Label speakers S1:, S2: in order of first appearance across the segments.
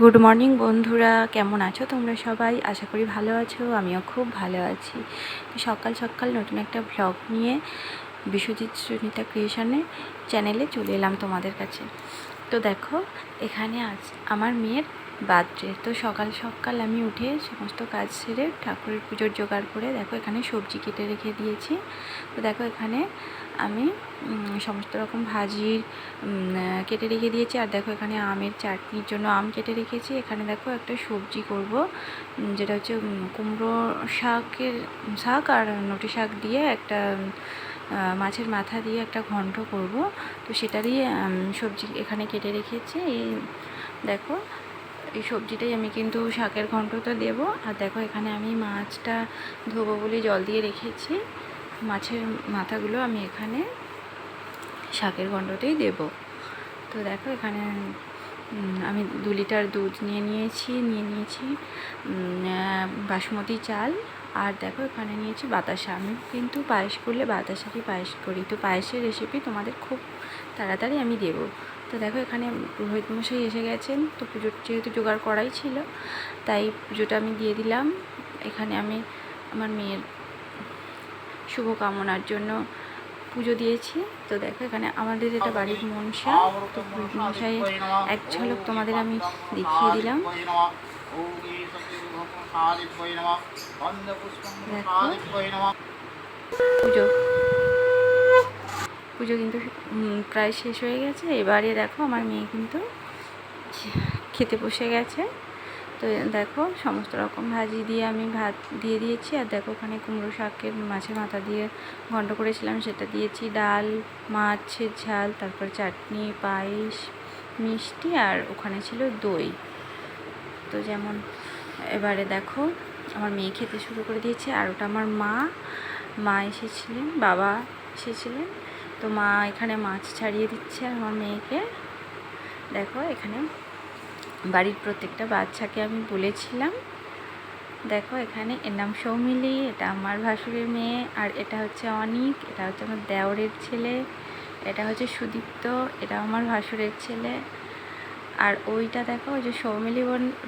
S1: Good morning বন্ধুরা। কেমন আছো তোমরা সবাই? আশা করি ভালো আছো, আমিও খুব ভালো আছি। সকাল সকাল নতুন একটা ব্লগ নিয়ে বিশ্বজিৎ সুনিতা ক্রিয়েশনের চ্যানেলে চলে এলাম তোমাদের কাছে। তো দেখো, এখানে আজ আমার মেয়ের বার্থডে তো সকাল সকাল আমি উঠে সমস্ত কাজ সেরে ঠাকুরের পুজোর জোগাড় করে দেখো এখানে সবজি কেটে রেখে দিয়েছি। তো দেখো এখানে আমি সমস্ত রকম ভাজির কেটে রেখে দিয়েছি। আর দেখো এখানে আমের চাটনির জন্য আম কেটে রেখেছি। এখানে দেখো একটা সবজি করব যেটা হচ্ছে কুমড়ো শাকের শাক আর নটি শাক দিয়ে একটা মাছের মাথা দিয়ে একটা ঘন্ট করব। তো সেটারই সবজি এখানে কেটে রেখেছি। এই দেখো এই সবজিটাই আমি কিন্তু শাকের ঘন্টটা দেবো। আর দেখো, এখানে আমি মাছটা ধোবো বলে জল দিয়ে রেখেছি। মাছের মাথাগুলো আমি এখানে শাকের ঘন্টতেই দেব। তো দেখো, এখানে আমি দু লিটার দুধ নিয়ে নিয়েছি নিয়ে নিয়েছি বাসমতি চাল। আর দেখো, এখানে নিয়েছি বাতাসা। আমি কিন্তু পায়েস করলে বাতাসারই পায়েস করি। তো পায়েসের রেসিপি তোমাদের খুব তাড়াতাড়ি আমি দেবো। তো দেখো এখানে পুরোহিত মশাই এসে গেছেন। তো পুজোর যেহেতু জোগাড় করাই ছিল, তাই পুজোটা আমি দিয়ে দিলাম। এখানে আমি আমার মেয়ের শুভকামনার জন্য পুজো দিয়েছি। তো দেখো এখানে আমাদের এটা বাড়ির মনসা। তো মশাইয়ের এক ঝলক তোমাদের আমি দেখিয়ে দিলাম। পুজো পুজো কিন্তু প্রায় শেষ হয়ে গেছে। এবারে দেখো আমার মেয়ে কিন্তু খেতে বসে গেছে। তো দেখো সমস্ত রকম ভাজি দিয়ে আমি ভাত দিয়ে দিয়েছি। আর দেখো ওখানে কুমড়ো শাকের মাছের মাথা দিয়ে ঘন্ট করেছিলাম। সেটা দিয়েছি ডাল মাছের ঝাল, তারপর চাটনি, পায়েস, মিষ্টি আর ওখানে ছিল দই। তো যেমন এবারে দেখো আমার মেয়ে খেতে শুরু করে দিয়েছে। আর ওটা আমার মা মা এসেছিলেন, বাবা এসেছিলেন। তো মা এখানে মাছ ছাড়িয়ে দিচ্ছে আমার মেয়েকে। দেখো, এখানে বাড়ির প্রত্যেকটা বাচ্চাকে আমি বলেছিলাম। দেখো, এখানে এর নাম সৌমিলি, এটা আমার ভাসুরের মেয়ে আর এটা হচ্ছে অনিক, এটা হচ্ছে আমার দেওরের ছেলে, এটা হচ্ছে সুদীপ্ত, এটা আমার ভাসুরের ছেলে। আর ওইটা দেখো, ওই যে সৌমিলি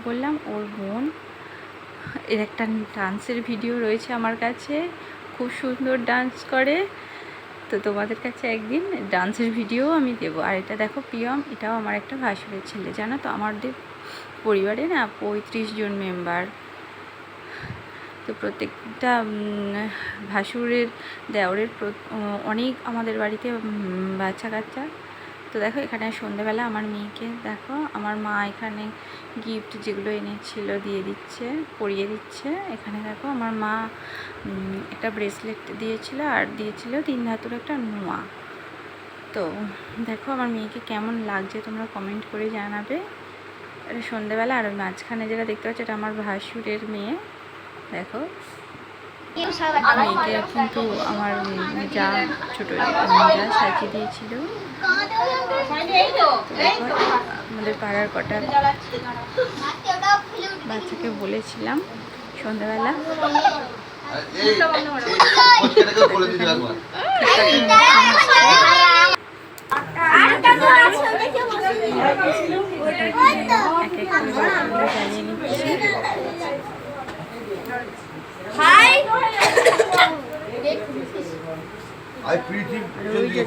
S1: বললাম, ওর বোন। এর একটা ডান্সের ভিডিও রয়েছে আমার কাছে, খুব সুন্দর ডান্স করে। তো তোমাদের কাছে একদিন ডান্সের ভিডিও আমি দেব। আর এটা দেখো প্রিয়ম, এটাও আমার একটা ভাসুরের ছেলে, জানো তো? আমাদের পরিবারে না পঁয়ত্রিশ জন মেম্বার তো প্রত্যেকটা ভাসুরের, দেওরের অনেক আমাদের বাড়িতে বাচ্চা কাচ্চা তো দেখো, এখানে সন্ধ্যাবেলা আমার মেয়েকে দেখো, আমার মা এখানে গিফট যেগুলো এনেছিল দিয়ে দিচ্ছে, পরিয়ে দিচ্ছে। এখানে দেখো, আমার মা একটা ব্রেসলেট দিয়েছিল আর দিয়েছিল তিন ধাতুর একটা নোয়া। তো দেখো, আমার মেয়েকে কেমন লাগছে তোমরা কমেন্ট করে জানাবে। এটা সন্ধ্যেবেলা আর মাঝখানে যেটা দেখতে পাচ্ছ, এটা আমার ভাসুরের মেয়ে। দেখো। মেয়েকে কিন্তু আমার যা ছোটো যা সাজিয়ে দিয়েছিল। আমাদের পাড়ার কটা বাচ্চাকে বলেছিলাম সন্ধ্যাবেলা। এক এক করে বাচ্চাগুলো জ্বালিয়ে নিচ্ছি।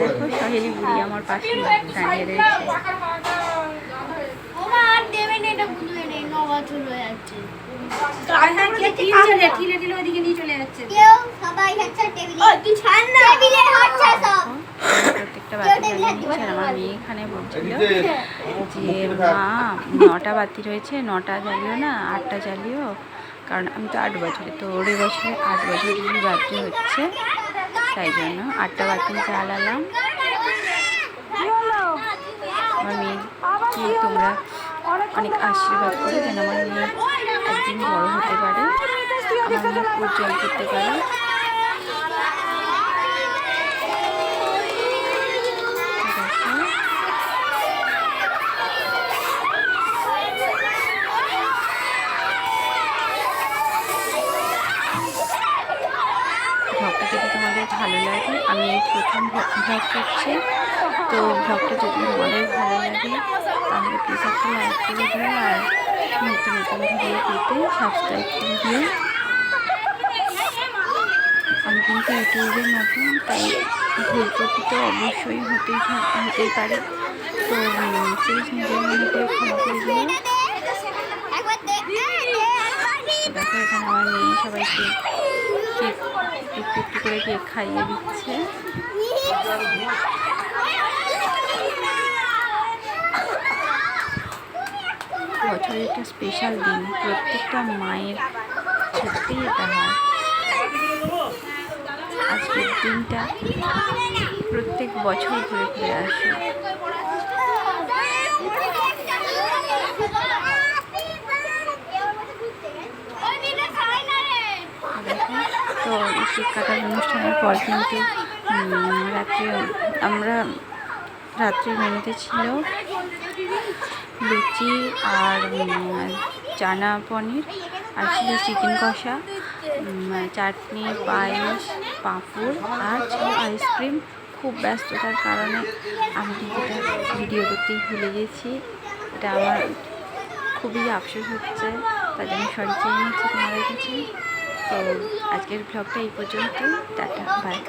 S1: দেখো সহেলি বুড়ি আমার পাশে দাঁড়িয়ে রয়েছে। প্রত্যেকটা বাতি জ্বালিয়ে আমার মেয়ে এখানে বলছিল যে মা নটা বাতি রয়েছে নটা জ্বালিও না আটটা জ্বালিও। কারণ আমি তো আট বছরে তো ওর বছরে আট বছরের বাতি হচ্ছে। তাই জন্য আটটা বাথরুম জ্বালালাম আমার মেয়ে তোমরা অনেক আশীর্বাদ করে যেন আমার মেয়ে একদিন বড় হতে পারে। আমার মেয়ে উজ্জ্বল করতে পারে দেখো ভ্লগটা যদি তোমাদের ভালো লাগে। আমি প্রথম ভ্লগ করছি। তো ভ্লগটা যদি তোমাদের ভালো লাগে, তাহলে প্লিজ একটা লাইক করে দিও আর নতুন নতুন ভিডিও পেতে সাবস্ক্রাইব করে দিও। আমি কিন্তু ইউটিউবের নতুন তাই ভুল ত্রুটি তো অবশ্যই হতেই হতেই পারে। তো প্লিজ নিজের মনে করে ক্ষমা করে দিও। দেখো এখানে আমার মেয়ে সবাইকে কেক একটু একটু করে কেক খাইয়ে দিচ্ছে। বছরের একটা স্পেশাল দিন, প্রত্যেকটা মায়ের সত্যিই এটা হয়। আজকের দিনটা প্রত্যেক বছর ঘুরে ঘুরে আসে দেখো তো কেক কাটার অনুষ্ঠানের পর কিন্তু রাত্রে আমরা রাত্রের মেনুতে ছিল লুচি আর চানা পনির আর ছিল চিকেন কষা চাটনি, পায়েস, পাঁপড় আর ছিল আইসক্রিম। খুব ব্যস্ততার কারণে আমি এটা ভিডিও করতেই ভুলে গেছি। এটা আমার খুবই আফসোস হচ্ছে তার জন্য সরি চেয়ে নিচ্ছি তোমাদের কাছে। তো আজকের ব্লগটা এই পর্যন্ত টাটা বাই